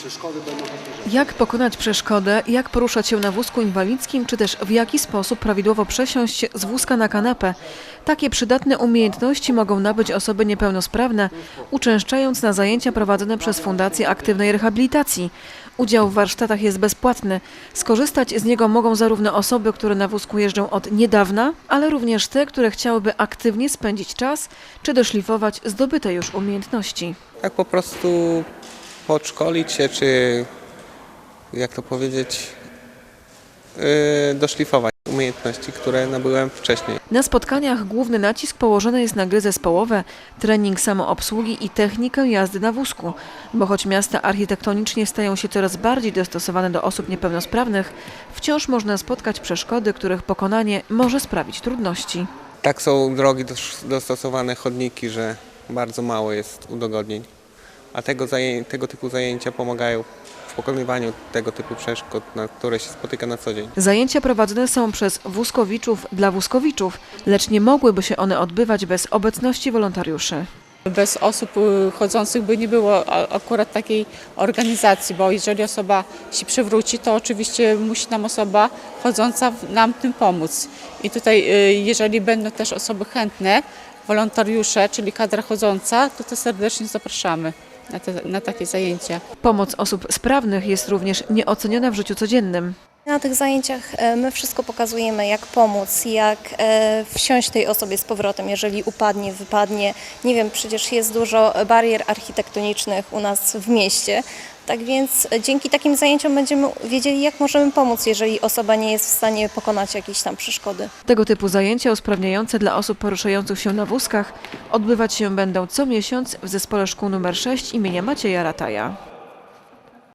przeszkody będą takie, Jak pokonać przeszkodę, jak poruszać się na wózku inwalidzkim, czy też w jaki sposób prawidłowo przesiąść z wózka na kanapę. Takie przydatne umiejętności mogą nabyć osoby niepełnosprawne, uczęszczając na zajęcia prowadzone przez Fundację Aktywnej Rehabilitacji. Udział w warsztatach jest bezpłatny. Skorzystać z niego mogą zarówno osoby, które na wózku jeżdżą od niedawna, ale również te, które chciałyby aktywnie spędzić czas, czy doszlifować zdobyte już umiejętności. Tak po prostu podszkolić się, czy jak to powiedzieć, yy, doszlifować umiejętności, które nabyłem wcześniej. Na spotkaniach główny nacisk położony jest na gry zespołowe, trening samoobsługi i technikę jazdy na wózku, bo choć miasta architektonicznie stają się coraz bardziej dostosowane do osób niepełnosprawnych, wciąż można spotkać przeszkody, których pokonanie może sprawić trudności. Tak są drogi dos- dostosowane, chodniki, że bardzo mało jest udogodnień. A tego, tego typu zajęcia pomagają w pokonywaniu tego typu przeszkód, na które się spotyka na co dzień. Zajęcia prowadzone są przez wózkowiczów dla wózkowiczów, lecz nie mogłyby się one odbywać bez obecności wolontariuszy. Bez osób y, chodzących by nie było akurat takiej organizacji, bo jeżeli osoba się przewróci, to oczywiście musi nam osoba chodząca nam tym pomóc. I tutaj, y, jeżeli będą też osoby chętne, wolontariusze, czyli kadra chodząca, to, to serdecznie zapraszamy na, te, na takie zajęcia. Pomoc osób sprawnych jest również nieoceniona w życiu codziennym. Na tych zajęciach e, my wszystko pokazujemy, jak pomóc, jak e, wsiąść tej osobie z powrotem, jeżeli upadnie, wypadnie. Nie wiem, przecież jest dużo barier architektonicznych u nas w mieście. Tak więc e, dzięki takim zajęciom będziemy wiedzieli, jak możemy pomóc, jeżeli osoba nie jest w stanie pokonać jakiejś tam przeszkody. Tego typu zajęcia usprawniające dla osób poruszających się na wózkach odbywać się będą co miesiąc w zespole szkół nr 6 imienia Macieja Rataja.